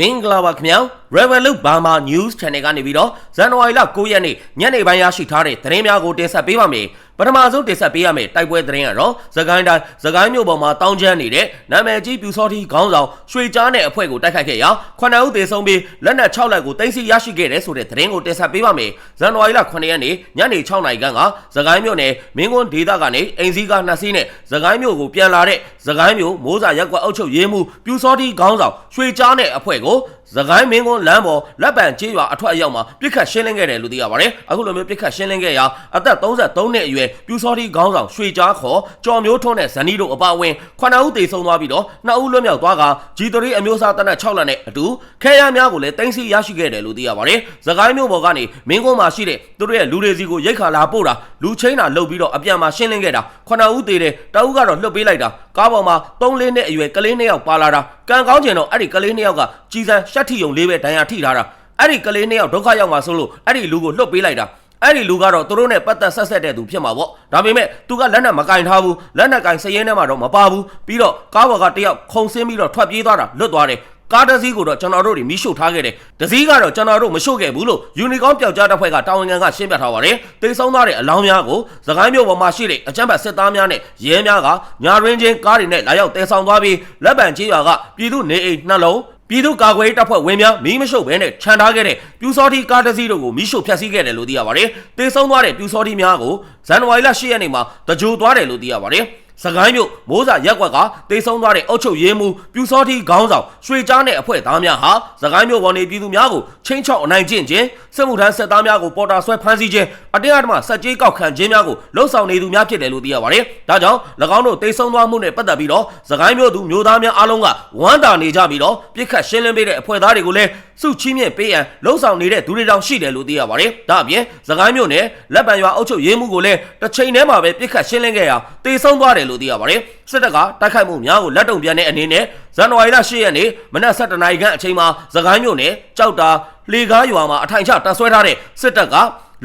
မင်္ဂလာပါခင်ဗျာ Revolut Burma News Channel ကနေပြီးတော့ဇန်နဝါရီလ9ရက်နေ့ညနေပိုင်းရရှိထားတဲ့သတင်းများကိုတင်ဆက်ပေးပါမယ် ပထမဆုံးတင်ဆက်ပေးရမယ့်တိုက်ပွဲသတင်းကတော့သခိုင်းတိုင်းသခိုင်းမြို့ပေါ်မှာတောင်းကျမ်းနေတဲ့နာမည်ကြီးပြူစောတိခေါင်းဆောင်ရွှေကြားနဲ့အဖွဲ့ကိုတိုက်ခိုက်ခဲ့ရာခုနှစ်ဦးသေဆုံးပြီးလက်နက်6လက်ကိုတင်စီရရှိခဲ့တဲ့ဆိုတဲ့သတင်းကိုတင်ဆက်ပေးပါမယ်ဇန်နဝါရီလ9ရက်နေ့ညနေ6နာရီခန့်ကသခိုင်းမြို့နယ်မင်းကွန်းဒေသကနေအိမ်စည်းကားနှစ်စီးနဲ့သခိုင်းမြို့ကိုပြန်လာတဲ့သခိုင်းမြို့မိုးစာရက်ကွက်အုပ်ချုပ်ရေးမှူးပြူစောတိခေါင်းဆောင်ရွှေကြားနဲ့အဖွဲ့ကို သခိုင်းမင်းကွန်းလမ်းပေါ်လက်ပံကျေးရွာအထွက်အရောက်မှာပြစ်ခတ်ရှင်းလင်းခဲ့တယ်လို့သိရပါတယ်။အခုလိုမျိုးပြစ်ခတ်ရှင်းလင်းခဲ့ရာအသက်33နှစ်အရွယ်ပြူစောတိခေါင်းဆောင်ရွှေကြားခေါ်ကျော်မျိုးထွန်းနဲ့ဇနီးတို့အပါအဝင်9ဦးသေဆုံးသွားပြီးတော့2ဦးလွတ်မြောက်သွားက G3 အမျိုးအစားတနက်6လက်နဲ့အတူခဲရများကိုလည်းတင်စီရရှိခဲ့တယ်လို့သိရပါတယ်။သခိုင်းမျိုးပေါ်ကနေမင်းကွန်းမှာရှိတဲ့သူတို့ရဲ့လူတွေစီကိုရိတ်ခါလာပို့တာလူချင်းတာလှုပ်ပြီးတော့အပြန်မှာရှင်းလင်းခဲ့တာ9ဦးသေတယ်တအုပ်ကတော့လှုပ်ပေးလိုက်တာကားပေါ်မှာ3လင်းနဲ့အရွယ်ကလေး2ယောက်ပါလာတာကံကောင်းကျင်တော့အဲ့ဒီကလေး2ယောက်ကကြီးစံရှက်ထီယုံလေးပဲဒဏ်ရာထိထားတာအဲ့ဒီကလေး2ယောက်ဒုက္ခရောက်မှာဆိုလို့အဲ့ဒီလူကိုလှုပ်ပေးလိုက်တာအဲ့ဒီလူကတော့သူတို့နဲ့ပတ်သက်ဆက်ဆက်တဲ့သူဖြစ်မှာပေါ့ဒါပေမဲ့သူကလက်နက်မကင်ထားဘူးလက်နက်ကင်စရင်ထဲမှာတော့မပါဘူးပြီးတော့ကားဘော်ကတယောက်ခုံဆင်းပြီးတော့ထွက်ပြေးသွားတာလွတ်သွားတယ်ကားတစ်စီးကိုတော့ကျွန်တော်တို့တွေမိရှို့ထားခဲ့တယ်။တစ်စီးကတော့ကျွန်တော်တို့မရှို့ခဲ့ဘူးလို့ယူနီကောင်းပျောက်ကြားတပ်ဖွဲ့ကတာဝန်ခံကရှင်းပြထားပါတယ်။တိတ်ဆုံးသွားတဲ့အလောင်းများကိုသခိုင်းမြို့ပေါ်မှာရှိတဲ့အကြမ်းဖက်စစ်သားများနဲ့ရဲများကညာရင်းချင်းကားတွေနဲ့လာရောက်တဲဆောင်သွားပြီးလက်ပံကြီးရွာကပြည်သူနေအိမ်နှလုံး ပြည်သူ့ကာကွယ်ရေးတပ်ဖွဲ့ဝင်များမီးမရှို့ဘဲနဲ့ခြံထားခဲ့တဲ့ပြူစောတိကားတစ်စီးတို့ကိုမီးရှို့ဖျက်ဆီးခဲ့တယ်လို့သိရပါတယ်။တေဆုံးသွားတဲ့ပြူစောတိများကိုဇန်နဝါရီလ10ရက်နေ့မှာတကြိုသွားတယ်လို့သိရပါတယ်။ စကိုင်းမြို့မိုးစာရက်ကွက်ကတေဆုံးသွားတဲ့အုတ်ချုပ်ရေးမှုပြူစောတိခေါင်းဆောင်ရွှေကြားနဲ့အဖွဲ့သားများဟာစကိုင်းမြို့ဝန်နေပြည်သူများကိုချင်းချောက်အနိုင်ကျင့်ခြင်းစစ်မှုထမ်းစစ်သားများကိုပေါ်တာဆွဲဖမ်းဆီးခြင်းအတင်းအဓမ္မစက်ကြေးကောက်ခံခြင်းများကိုလှုံ့ဆော်နေသူများဖြစ်တယ်လို့သိရပါတယ်။ဒါကြောင့်၎င်းတို့တေဆုံးသွားမှုနဲ့ပတ်သက်ပြီးတော့စကိုင်းမြို့သူမျိုးသားများအားလုံးကဝမ်းတာနေကြပြီးတော့ပြစ်ခတ်ရှင်းလင်းပေးတဲ့အဖွဲ့သားတွေကိုလည်းစုချင်းမြင့်ပေးရန်လှုံ့ဆော်နေတဲ့ဒူတွေတောင်ရှိတယ်လို့သိရပါတယ်။ဒါအပြင်စကိုင်းမြို့နယ်လက်ပံရွာအုပ်ချုပ်ရေးမှုကိုလည်းတစ်ချိန်တည်းမှာပဲပြစ်ခတ်ရှင်းလင်းခဲ့ရာတေဆုံးသွားတယ်လို့သိရပါတယ်။စစ်တပ်ကတိုက်ခိုက်မှုများကိုလက်တုံပြန်တဲ့အနေနဲ့ဇန်နဝါရီလ10ရက်နေ့မနက်7:00နာရီခန့်အချိန်မှာစကိုင်းမြို့နယ်ကြောက်တာလေကားရွာမှာအထိုင်ချတပ်ဆွဲထားတဲ့စစ်တပ်က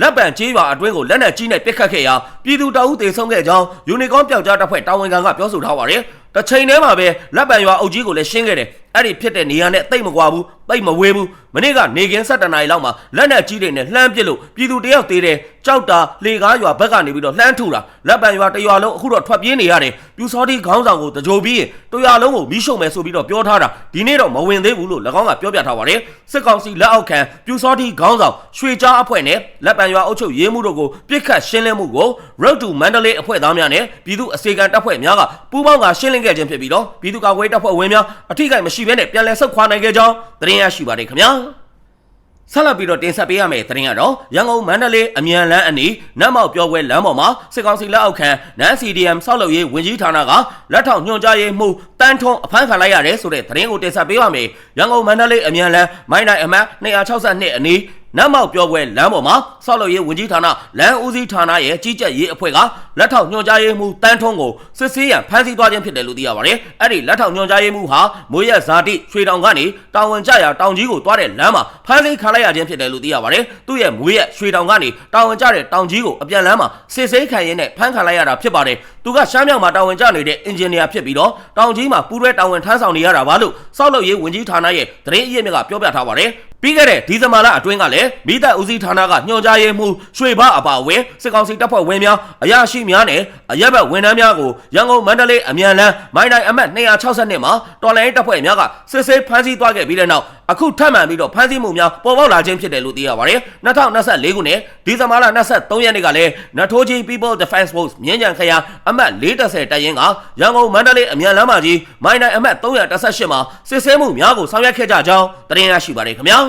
လက်ပံကျေးရွာအတွင်းကိုလက်နက်ကြီးနဲ့ပစ်ခတ်ခဲ့ရာပြည်သူတအုပ်တေဆုံးခဲ့ကြောင်းယူနီကောင်းပျောက်ကြားတပ်ဖွဲ့တာဝန်ခံကပြောဆိုထားပါတယ်။တစ်ချိန်တည်းမှာပဲလက်ပံရွာအုပ်ကြီးကိုလည်းရှင်းခဲ့တယ်။အဲ့ဒီဖြစ်တဲ့နေရာနဲ့တိတ်မကွာဘူးတိတ်မဝေးဘူး။မနေ့ကနေကင်း7နာရီလောက်မှာလက်နက်ကြီးတွေနဲ့လှမ်းပစ်လို့ပြည်သူတယောက်သေးတယ်။ကြောက်တာလေကားရွာဘက်ကနေပြီးတော့လှမ်းထုတာလက်ပံရွာတရွာလုံးအခုတော့ထွက်ပြေးနေရတယ်။ပြူစောတိခေါင်းဆောင်ကိုတကြိုပြီးရင်တရွာလုံးကိုမီးရှို့မယ်ဆိုပြီးတော့ပြောထားတာဒီနေ့တော့မဝင်သေးဘူးလို့၎င်းကပြောပြထားပါတယ်။စစ်ကောင်စီလက်အောက်ခံပြူစောတိခေါင်းဆောင်ရွှေကြားအဖွဲ့နဲ့လက်ပံရွာအုပ်ချုပ်ရေးမှုတို့ကိုပြစ်ခတ်ရှင်းလင်းမှုကို Road to Mandalay အဖွဲ့သားများနဲ့ပြည်သူအစေခံတပ်ဖွဲ့များကပူးပေါင်းကရှင်းလင်းခဲ့ခြင်းဖြစ်ပြီးတော့ပြည်သူ့ကာကွယ်တပ်ဖွဲ့ဝင်များအထိကိမရှိဘဲနဲ့ပြန်လည်ဆုတ်ခွာနိုင်ခဲ့ကြောင်းသတင်းရရှိပါတယ်ခင်ဗျာဆက်လက်ပြီးတော့တင်ဆက်ပေးရမယ့်သတင်းကတော့ရန်ကုန်မန္တလေးအမြန်လန်းအနီးနတ်မောက်ပြောပွဲလမ်းပေါ်မှာစစ်ကောင်စီလက်အောက်ခံနန်း CDM ဆောက်လုပ်ရေးဝင်ကြီးဌာနကလက်ထောက်ညွှန်ကြားရေးမှူးတန်းထွန်းအဖမ်းခံလိုက်ရတယ်ဆိုတဲ့သတင်းကိုတင်ဆက်ပေးပါမယ်။ရန်ကုန်မန္တလေးအမြန်လန်းမိုင်းနိုင်အမှတ်262အနီး နတ်မောက်ပြောပွဲလမ်းပေါ်မှာဆောက်လုပ်ရေးဝန်ကြီးဌာနလမ်းဦးစီးဌာနရဲ့ကြီးကြပ်ရေးအဖွဲ့ကလက်ထောက်ညွှန်ကြားရေးမှူးတန်းထွန်းကိုစစ်ဆေးရန်ဖမ်းဆီးသွားခြင်းဖြစ်တယ်လို့သိရပါတယ်။အဲ့ဒီလက်ထောက်ညွှန်ကြားရေးမှူးဟာမိုးရက်ဇာတိရွှေတောင်ကနေတာဝန်ကျရာတောင်ကြီးကိုသွားတဲ့လမ်းမှာဖမ်းဆီးခံလိုက်ရခြင်းဖြစ်တယ်လို့သိရပါတယ်။သူ့ရဲ့မိုးရက်ရွှေတောင်ကနေတာဝန်ကျတဲ့တောင်ကြီးကိုအပြန်လမ်းမှာစစ်ဆေးခံရင်းနဲ့ဖမ်းခံလိုက်ရတာဖြစ်ပါတယ်။သူကရှမ်းမြောက်မှာတာဝန်ကျနေတဲ့အင်ဂျင်နီယာဖြစ်ပြီးတော့တောင်ကြီးမှာပူးရဲတာဝန်ထမ်းဆောင်နေရတာပါလို့စောက်လုပ်ရေးဝန်ကြီးဌာနရဲ့သတင်းအရင်းမြစ်ကပြောပြထားပါတယ်။ ပြီးခဲ့တဲ့ဒီဇင်ဘာလအတွင်းကလည်းမိသက်ဦးစီးဌာနကညွှန်ကြားရေးမှူးရွှေဘအပါအဝင်စစ်ကောင်စီတပ်ဖွဲ့ဝင်များအရာရှိများနဲ့အရက်ဘက်ဝန်ထမ်းများကိုရန်ကုန်မန္တလေးအမြန်လန်းမိုင်းတိုင်းအမှတ်262မှာတော်လိုင်းတပ်ဖွဲ့များကစစ်ဆေးဖမ်းဆီးသွားခဲ့ပြီးတဲ့နောက်အခုထပ်မံပြီးတော့ဖမ်းဆီးမှုများပေါ်ပေါက်လာခြင်းဖြစ်တယ်လို့သိရပါတယ်2024ခုနှစ်ဒီဇင်ဘာလ23ရက်နေ့ကလည်းနထိုးကြီး People Defense Force မြင်းကြံခရိုင်အမှတ်430တပ်ရင်းကရန်ကုန်မန္တလေးအမြန်လမ်းမကြီးမိုင်းတိုင်းအမှတ်318မှာစစ်ဆေးမှုများကိုဆောင်ရွက်ခဲ့ကြကြောင်းသတင်းရရှိပါတယ်ခင်ဗျာ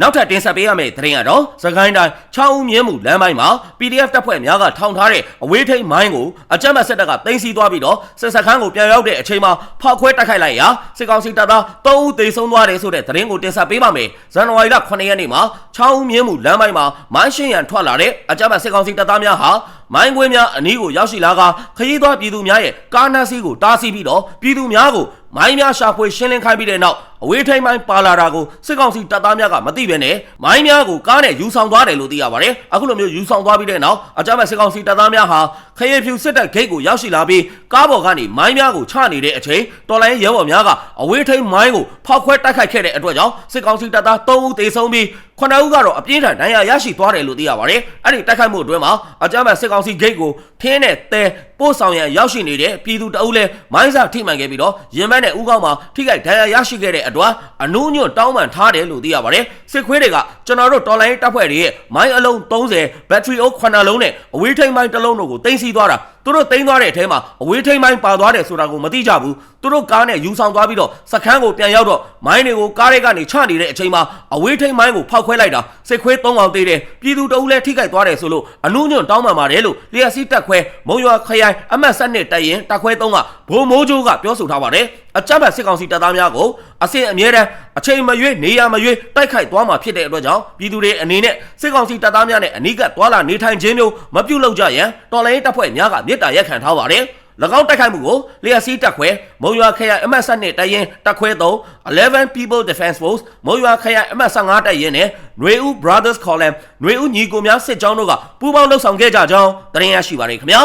နောက်ထပ်တင်ဆက်ပေးရမယ့်သတင်းကတော့စကိုင်းတိုင်း6ဦးမြင်းမှုလမ်းပိုင်းမှာ PDF တပ်ဖွဲ့များကထောင်ထားတဲ့အဝေးထိန်မိုင်းကိုအကြမ်းဖက်စစ်တပ်ကတင်စီသွားပြီးတော့စစ်စခန်းကိုပြန်ရောက်တဲ့အချိန်မှာဖောက်ခွဲတိုက်ခိုက်လိုက်ရာစစ်ကောင်စီတပ်သား3ဦးသေဆုံးသွားတယ်ဆိုတဲ့သတင်းကိုတင်ဆက်ပေးပါမယ်။ဇန်နဝါရီလ9ရက်နေ့မှာ6ဦးမြင်းမှုလမ်းပိုင်းမှာမိုင်းရှင်းရန်ထွက်လာတဲ့အကြမ်းဖက်စစ်ကောင်စီတပ်သားများဟာ မိုင်းခွင်းများအနီးကိုရောက်ရှိလာကခရီးသွားပြည်သူများရဲ့ကားနှက်စီးကိုတားဆီးပြီးတော့ပြည်သူများကိုမိုင်းများရှာဖွေရှင်းလင်းခိုင်းပြီးတဲ့နောက်အဝေးထိန်မိုင်းပါလာတာကိုစစ်ကောင်စီတပ်သားများကမသိဘဲနဲ့မိုင်းများကိုကားနဲ့ယူဆောင်သွားတယ်လို့သိရပါတယ်။အခုလိုမျိုးယူဆောင်သွားပြီးတဲ့နောက်အကြမ်းဖက်စစ်ကောင်စီတပ်သားများဟာခခရဲဖြူစစ်တပ်ဂိတ်ကိုရောက်ရှိလာပြီးကားပေါ်ကနေမိုင်းများကိုချနေတဲ့အချိန်တော်လိုင်းရဲဘော်များကအဝေးထိန်မိုင်းကိုဖောက်ခွဲတိုက်ခိုက်ခဲ့တဲ့အတွက်ကြောင့်စစ်ကောင်စီတပ်သား3ဦးသေဆုံးပြီးခုနှစ်ဦးကတော့အပြင်းထန်ဒဏ်ရာရရှိသွားတယ်လို့သိရပါတယ်။အဲ့ဒီတိုက်ခိုက်မှုအတွင်းမှာအကြမ်းဖက်စစ်ကောင်စီဂိတ်ကိုထင်းနဲ့တဲပို့ဆောင်ရန်ရောက်ရှိနေတဲ့ပြည်သူတအုပ်လဲမိုင်းစာထိမှန်ခဲ့ပြီးတော့ရင်မက်နဲ့ဥကောင်းမှာထိခိုက်ဒဏ်ရာရရှိခဲ့တဲ့အတွက်အနုညွတ်တောင်းပန်ထားတယ်လို့သိရပါတယ်။စစ်ခွေးတွေကကျွန်တော်တို့တော်လိုင်းတပ်ဖွဲ့တွေရဲ့မိုင်းအလုံး30ဘက်ထရီအိုး9လုံးနဲ့အဝေးထိန်မိုင်းတစ်လုံးတို့ကိုတင်စီသွားတာသူတို့တင်သွားတဲ့အထဲမှာအဝေးထိန်မိုင်းပါသွားတယ်ဆိုတာကိုမသိကြဘူးသူတို့ကားနဲ့ယူဆောင်သွားပြီးတော့စခန်းကိုပြန်ရောက်တော့မိုင်းတွေကိုကားတွေကနေချနေတဲ့အချိန်မှာအဝေးထိန်မိုင်းကိုဖောက်ခွဲလိုက်တာစစ်ခွေး၃အောင်သေးတယ်ပြည်သူတအုပ်လည်းထိခိုက်သွားတယ်ဆိုလို့အနုညွန့်တောင်းပန်ပါတယ်လို့လျှက်စီးတက်ခွဲမုံရွာခရင်အမှတ်7နဲ့တက်ရင်တက်ခွဲ3ကဘိုးမိုးကျိုးကပြောဆိုထားပါတယ်အကြမ်းဖက်စစ်ကောင်စီတပ်သားများကိုအဆင့်အမြဲတမ်းအချိန်မရွေးနေရမရွေးတိုက်ခိုက်သွားမှာဖြစ်တဲ့အတွက်ကြောင့်ပြည်သူတွေအနေနဲ့စစ်ကောင်စီတပ်သားများနဲ့အနီးကပ်သွာလာနေထိုင်ခြင်းမျိုးမပြုလုပ်ကြရန်တော်လိုင်းတပ်ဖွဲ့များကမြေတားရက်ခံထားပါတယ်၎င်းတိုက်ခိုက်မှုကိုလျှက်စီးတက်ခွဲမုံရွာခရိုင်အမှတ်7နဲ့တရင်တက်ခွဲ3 11 People Defense Force မုံရွာခရိုင်အမှတ်15တရင်နဲ့ຫນွေဦး Brothers Column ຫນွေဦးညီကိုများစစ်ကြောင်းတို့ကပူးပေါင်းလှုပ်ဆောင်ခဲ့ကြကြောင်းတင်ရရှိပါရခင်ဗျာ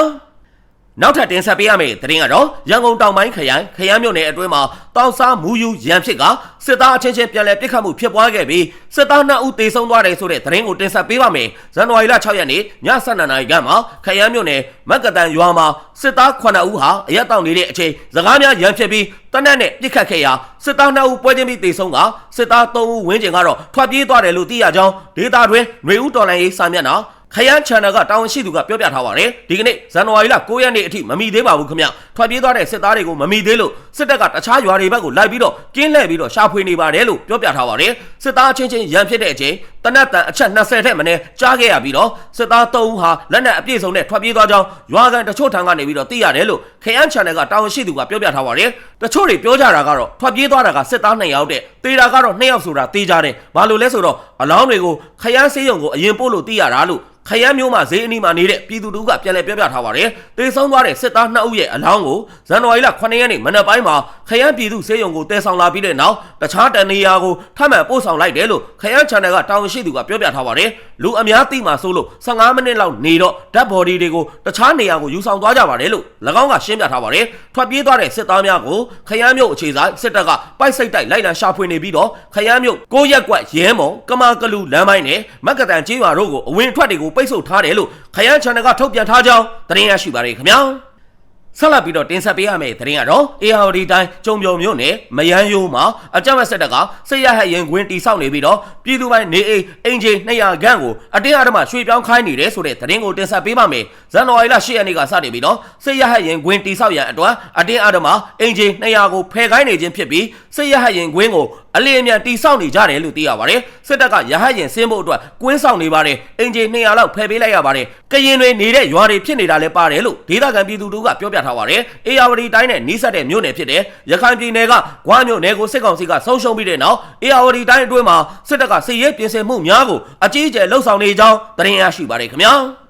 နောက်ထပ်တင်ဆက်ပေးရမယ့်သတင်းကတော့ရန်ကုန်တောင်ပိုင်းခရိုင်ခရမ်းမြို့နယ်အတွင်းမှာတောက်စားမူယူရန်ဖြစ်ကစစ်သားအချင်းချင်းပြန်လည်ပစ်ခတ်မှုဖြစ်ပွားခဲ့ပြီးစစ်သား2ဦးသေဆုံးသွားတယ်ဆိုတဲ့သတင်းကိုတင်ဆက်ပေးပါမယ်။ဇန်နဝါရီလ6ရက်နေ့ည7:00နာရီခန့်မှာခရမ်းမြို့နယ်မက်ကတန်ရွာမှာစစ်သား9ဦးဟာအရက်တောင်နေတဲ့အချိန်စကားများရန်ဖြစ်ပြီးတနက်နဲ့ပစ်ခတ်ခဲ့ရာစစ်သား2ဦးပွဲချင်းပြီးသေဆုံးကစစ်သား3ဦးဝင်းကျင်ကတော့ထွက်ပြေးသွားတယ်လို့သိရကြောင်းဒေတာတွင်ຫນွေဦးတော်လိုင်းရေးစာမျက်နှာ ခရမ်း channel ကတာဝန်ရှိသူကပြောပြထားပါတယ်ဒီကနေ့ဇန်နဝါရီလ9ရက်နေ့အထိမမီသေးပါဘူးခင်ဗျထွက်ပြေးသွားတဲ့စစ်သားတွေကိုမမီသေးလို့စစ်တပ်ကတခြားရွာတွေဘက်ကိုလိုက်ပြီးတော့ကင်းလှည့်ပြီးတော့ရှာဖွေနေပါတယ်လို့ပြောပြထားပါတယ်စစ်သားချင်းချင်းရန်ဖြစ်တဲ့အချိန်တနက်တန်အချက်20ထက်မနည်းကြားခဲ့ရပြီးတော့စစ်သား3ဦးဟာလက်နက်အပြည့်စုံနဲ့ထွက်ပြေးသွားကြောင်းရွာကန်တချို့ထံကနေပြီးတော့သိရတယ်လို့ခရမ်း channel ကတာဝန်ရှိသူကပြောပြထားပါတယ်တချို့တွေပြောကြတာကတော့ထွက်ပြေးသွားတာကစစ်သား2ယောက်တဲ့တေတာကတော့2ယောက်ဆိုတာသိကြတယ်ဘာလို့လဲဆိုတော့အလောင်းတွေကိုခရမ်းစေးရုံကိုအရင်ပို့လို့သိရတာလို့ခရမ်းမျိုးမှာဈေးအနီးမှာနေတဲ့ပြည်သူတို့ကပြန်လည်ပြောပြထားပါတယ်။တေဆုံးသွားတဲ့စစ်သား2ဦးရဲ့အလောင်းကိုဇန်နဝါရီလ9ရက်နေ့မနက်ပိုင်းမှာခရမ်းပြည်သူဈေးရုံကိုတည်ဆောင်လာပြီးတဲ့နောက်တခြားတနေရာကိုထပ်မံပို့ဆောင်လိုက်တယ်လို့ခရမ်း channel ကတာဝန်ရှိသူကပြောပြထားပါတယ်။လူအများသိမှဆိုလို့15မိနစ်လောက်နေတော့ dead body တွေကိုတခြားနေရာကိုယူဆောင်သွားကြပါတယ်လို့၎င်းကရှင်းပြထားပါတယ်။ထွက်ပြေးသွားတဲ့စစ်သားများကိုခရမ်းမျိုးအခြေဆိုင်စစ်တပ်ကပိုက်စိတ်တိုက်လိုက်လံရှာဖွေနေပြီးတော့ခရမ်းမျိုးကိုရက်ကွက်ရဲမုံကမာကလူလမ်းပိုင်းနဲ့မက်ကတန်ကျေးရွာတို့ကိုအဝင်ထွက်တွေကိုပိတ်ဆို့ထားတယ်လို့ခရမ်း channel ကထုတ်ပြန်ထားကြောင်းသတင်းရရှိပါရခင်ဗျာ ဆက်လက်ပြီးတော့တင်ဆက်ပေးရမယ့်သတင်းကတော့ ARD တိုင်းကျုံပြုံမြို့နယ်မယန်းယိုးမှာအကြမ်းဖက်စစ်တပ်ကစစ်ရဟတ်ရင်ခွင်းတီဆောက်နေပြီးတော့ပြည်သူပိုင်းနေအိမ်အင်ဂျီ200ခန့်ကိုအတင်းအဓမ္မရွှေ့ပြောင်းခိုင်းနေတယ်ဆိုတဲ့သတင်းကိုတင်ဆက်ပေးပါမယ်။ဇန်နဝါရီလ10ရက်နေ့ကစတင်ပြီးတော့စစ်ရဟတ်ရင်ခွင်းတီဆောက်ရန်အတွက်အတင်းအဓမ္မအင်ဂျီ200ကိုဖယ်ခိုင်းနေခြင်းဖြစ်ပြီးစစ်ရဟတ်ရင်ခွင်းကိုအလင်းအမြန်တီဆောက်နေကြတယ်လို့သိရပါတယ်။စစ်တပ်ကရဟတ်ရင်ဆင်းဖို့အတွက်ကွင်းဆောင်နေပါတယ်။အင်ဂျီ200လောက်ဖယ်ပေးလိုက်ရပါတယ်။ကရင်တွေနေတဲ့ရွာတွေဖြစ်နေတာလည်းပါတယ်လို့ဒေသခံပြည်သူတို့ကပြောပြထားပါတယ်။အေယာဝတီတိုင်းနဲ့နီးစပ်တဲ့မြို့နယ်ဖြစ်တဲ့ရခိုင်ပြည်နယ်ကဂွမ်းမြို့နယ်ကိုစစ်ကောင်စီကဆုံးရှုံးပြီးတဲ့နောက်အေယာဝတီတိုင်းအတွင်းမှာစစ်တပ်ကစစ်ရေးပြင်ဆင်မှုများကိုအကြီးအကျယ်လှုပ်ဆောင်နေကြောင်းသတင်းရရှိပါတယ်ခင်ဗျာ။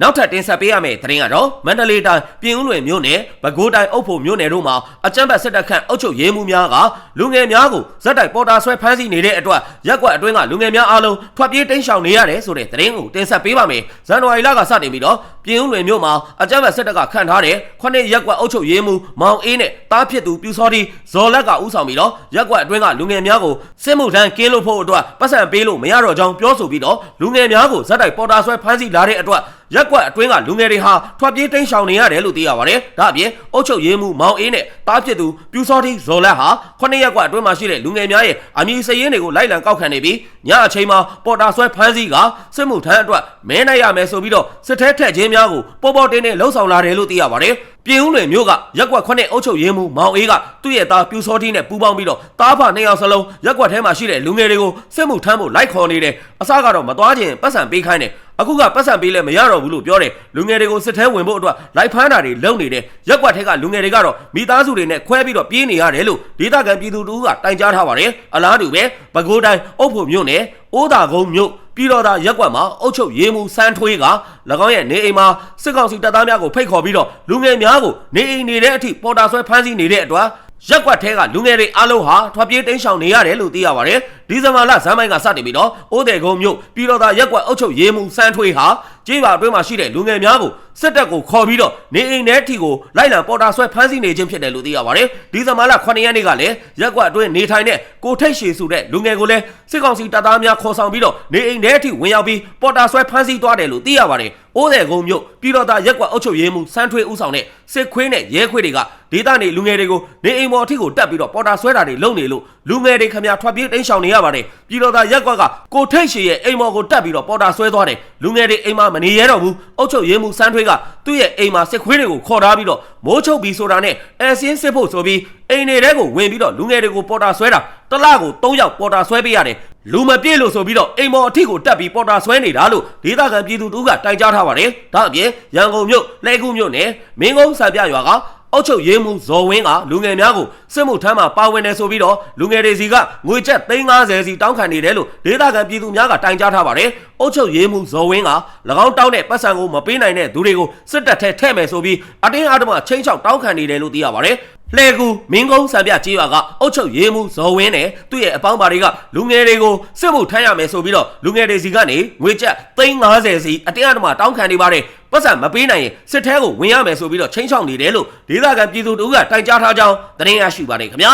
နောက်ထပ်တင်ဆက်ပေးရမယ့်သတင်းကတော့မန္တလေးတိုင်းပြင်ဦးလွင်မြို့နယ်ပဲခူးတိုင်းအုပ်ဖို့မြို့နယ်တို့မှာအကြမ်းဖက်စစ်တပ်ခန့်အုပ်ချုပ်ရေးမှုများကလူငယ်များကိုဇက်တိုက်ပေါ်တာဆွဲဖမ်းဆီးနေတဲ့အတွက်ရက်ကွက်အတွင်းကလူငယ်များအားလုံးထွက်ပြေးတိမ်းရှောင်နေရတယ်ဆိုတဲ့သတင်းကိုတင်ဆက်ပေးပါမယ်။ဇန်နဝါရီလကစတင်ပြီးတော့ပြင်ဦးလွင်မြို့မှာအကြမ်းဖက်စစ်တပ်ကခန့်ထားတဲ့ခုနှစ်ရက်ကွက်အုပ်ချုပ်ရေးမှုမောင်အေးနဲ့တားဖြစ်သူပြူစောတီဇော်လက်ကဥဆောင်ပြီးတော့ရက်ကွက်အတွင်းကလူငယ်များကိုစစ်မှုထမ်းကင်းလို့ဖို့အတွက်ပတ်စံပေးလို့မရတော့ကြောင်းပြောဆိုပြီးတော့လူငယ်များကိုဇက်တိုက်ပေါ်တာဆွဲဖမ်းဆီးလာတဲ့အတွက်ရက်ကွက်အတွင်းကလူငယ်တွေဟာထွက်ပြေးတိမ်းရှောင်နေရတယ်လို့သိရပါတယ်။ဒါအပြင်အုတ်ချုပ်ရေးမှုမောင်အေးနဲ့တားဖြစ်သူပြူစောတိဇော်လက်ဟာခုနှစ်ရက်ကွက်အတွင်းမှာရှိတဲ့လူငယ်များရဲ့အမည်စရင်းတွေကိုလိုက်လံကောက်ခံနေပြီးညအချိန်မှာပေါ်တာဆွဲဖမ်းဆီးကစစ်မှုထမ်းအတွက်မဲနိုင်ရမယ်ဆိုပြီးတော့စစ်ထဲထက်ခြင်းများကိုပေါ်ပေါ်တင်းတင်းလှုံ့ဆော်လာတယ်လို့သိရပါတယ်။ပြင်ဦးလွင်မြို့ကရက်ကွက်ခုနှစ်အုတ်ချုပ်ရေးမှုမောင်အေးကသူ့ရဲ့သားပြူစောတိနဲ့ပူးပေါင်းပြီးတော့တားဖနှစ်ယောက်စလုံးရက်ကွက်ထဲမှာရှိတဲ့လူငယ်တွေကိုစစ်မှုထမ်းဖို့လိုက်ခေါ်နေတယ်။အစကတော့မသွားခြင်းပတ်စံပေးခိုင်းတယ်။အခုကပတ်စံပေးလဲမရတော့ဘူးလို့ပြောတယ်လူငယ်တွေကိုစစ်ထဲဝင်ဖို့အတွက်လိုက်ဖမ်းတာတွေလုပ်နေတယ်ရက်ကွက်ထက်ကလူငယ်တွေကတော့မိသားစုတွေနဲ့ခွဲပြီးတော့ပြေးနေရတယ်လို့ဒေသခံပြည်သူတို့ကတိုင်ကြားထားပါတယ်အလားတူပဲပဲခူးတိုင်းအုပ်ဖို့မြို့နယ်အိုးသာကုန်းမြို့ ပြည်တော်သာရက်ကွက်မှာအုတ်ချုပ်ရေးမှုစန်းထွေးက၎င်းရဲ့နေအိမ်မှာစစ်ကောင်စီတပ်သားများကိုဖိတ်ခေါ်ပြီးတော့လူငယ်များကိုနေအိမ်နေတဲ့အထိပေါ်တာဆွဲဖမ်းဆီးနေတဲ့အတွက်ရက်ကွက်ထဲကလူငယ်တွေအားလုံးဟာထွက်ပြေးတိမ်းရှောင်နေရတယ်လို့သိရပါတယ်။ဒဒီဇင်ဘာလဇန်မိုင်းကစတင်ပြီးတော့အိုးတယ်ကုန်းမြို့ပြည်တော်သားရက်ကွက်အုပ်ချုပ်ရေးမှူးစန်းထွေးဟာ ကြေးပါအတွင်းမှာရှိတဲ့လူငယ်များကိုစစ်တပ်ကိုခေါ်ပြီးတော့နေအိမ်ထဲထီကိုလိုက်လံပေါ်တာဆွဲဖမ်းဆီးနေခြင်းဖြစ်တယ်လို့သိရပါတယ်ဒီဇင်ဘာလ9ရက်နေ့ကလည်းရက်ကွက်အတွင်းနေထိုင်တဲ့ကိုထိတ်ရှည်စုတဲ့လူငယ်ကိုလည်းစစ်ကောင်စီတပ်သားများခေါ်ဆောင်ပြီးတော့နေအိမ်ထဲထိဝင်ရောက်ပြီးပေါ်တာဆွဲဖမ်းဆီးသွားတယ်လို့သိရပါတယ်အိုးတယ်ကုန်းမြို့ပြည်တော်သားရက်ကွက်အုပ်ချုပ်ရေးမှူးစန်းထွေးဦးဆောင်တဲ့စစ်ခွေးနဲ့ရဲခွေးတွေကဒေသနေလူငယ်တွေကိုနေအိမ်ပေါ်အထိကိုတက်ပြီးတော့ပေါ်တာဆွဲတာတွေလုပ်နေလို့လူငယ်တွေခမရထွက်ပြေးတိမ်းရှောင်နေရပါတယ် ပြည်တော်သားရက်ကွက်ကကိုထိတ်ရှည်ရဲ့အိမ်ပေါ်ကိုတက်ပြီးတော့ပေါ်တာဆွဲသွားတယ်လူငယ်တွေအိမ်မှာမနေရတော့ဘူးအုပ်ချုပ်ရေးမှူးစန်းထွေးကသူ့ရဲ့အိမ်မှာစစ်ခွေးတွေကိုခေါ်ထားပြီးတော့မိုးချုပ်ပြီးဆိုတာနဲ့အဲစင်းစစ်ဖို့ဆိုပြီးအိမ်တွေထဲကိုဝင်ပြီးတော့လူငယ်တွေကိုပေါ်တာဆွဲတာတစ်လကို3ယောက်ပေါ်တာဆွဲပေးရတယ်လူမပြည့်လို့ဆိုပြီးတော့အိမ်ပေါ်အထိကိုတက်ပြီးပေါ်တာဆွဲနေတာလို့ဒေသခံပြည်သူတို့ကတိုင်ကြားထားပါတယ်ဒါအပြင်ရန်ကုန်မြို့လှဲကူးမြို့နယ်မင်းကုန်းဆံပြရွာက အုတ်ချုပ်ရေးမှုဇော်ဝင်းကလူငယ်များကိုစစ်မှုထမ်းမှာပါဝင်တယ်ဆိုပြီးတော့လူငယ်တွေစီကငွေကျပ်350စီတောင်းခံနေတယ်လို့ဒေသခံပြည်သူများကတိုင်ကြားထားပါတယ်။အုတ်ချုပ်ရေးမှုဇော်ဝင်းက၎င်းတောင်းတဲ့ပတ်စံကိုမပေးနိုင်တဲ့သူတွေကိုစစ်တပ်ထဲထည့်မယ်ဆိုပြီးအတင်းအဓမ္မချင်းချောက်တောင်းခံနေတယ်လို့သိရပါတယ်။ လှဲကူမင်းကုန်းစံပြကြေးရွာကအုတ်ချုပ်ရေးမှုဇော်ဝင်းနဲ့သူ့ရဲ့အပေါင်းပါတွေကလူငယ်တွေကိုစစ်မှုထမ်းရမယ်ဆိုပြီးတော့လူငယ်တွေစီကနေငွေကျပ်350စီအတင်းအဓမ္မတောင်းခံနေပါတယ်။ပတ်စံမပေးနိုင်ရင်စစ်ထဲကိုဝင်ရမယ်ဆိုပြီးတော့ချင်းချောက်နေတယ်လို့ဒေသခံပြည်သူတို့ကတိုင်ကြားထားကြောင်းသတင်းရရှိပါတယ်ခင်ဗျာ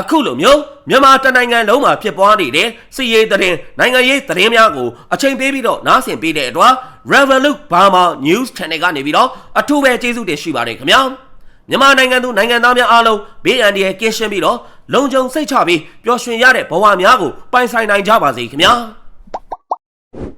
အခုလိုမျိုးမြန်မာတနိုင်ငံလုံးမှာဖြစ်ပွားနေတဲ့စီရေးသတင်းနိုင်ငံရေးသတင်းများကိုအချိန်ပေးပြီးတော့နားဆင်ပေးတဲ့အတွက် Revolut Burma News Channel ကနေပြီးတော့အထူးပဲကျေးဇူးတင်ရှိပါတယ်ခင်ဗျာ မြန်မာနိုင်ငံသူနိုင်ငံသားများအားလုံးဘေးအန္တရာယ်ကင်းရှင်းပြီးတော့လုံခြုံစိတ်ချပြီးပျော်ရွှင်ရတဲ့ဘဝများကိုပိုင်ဆိုင်နိုင်ကြပါစေခင်ဗျာ။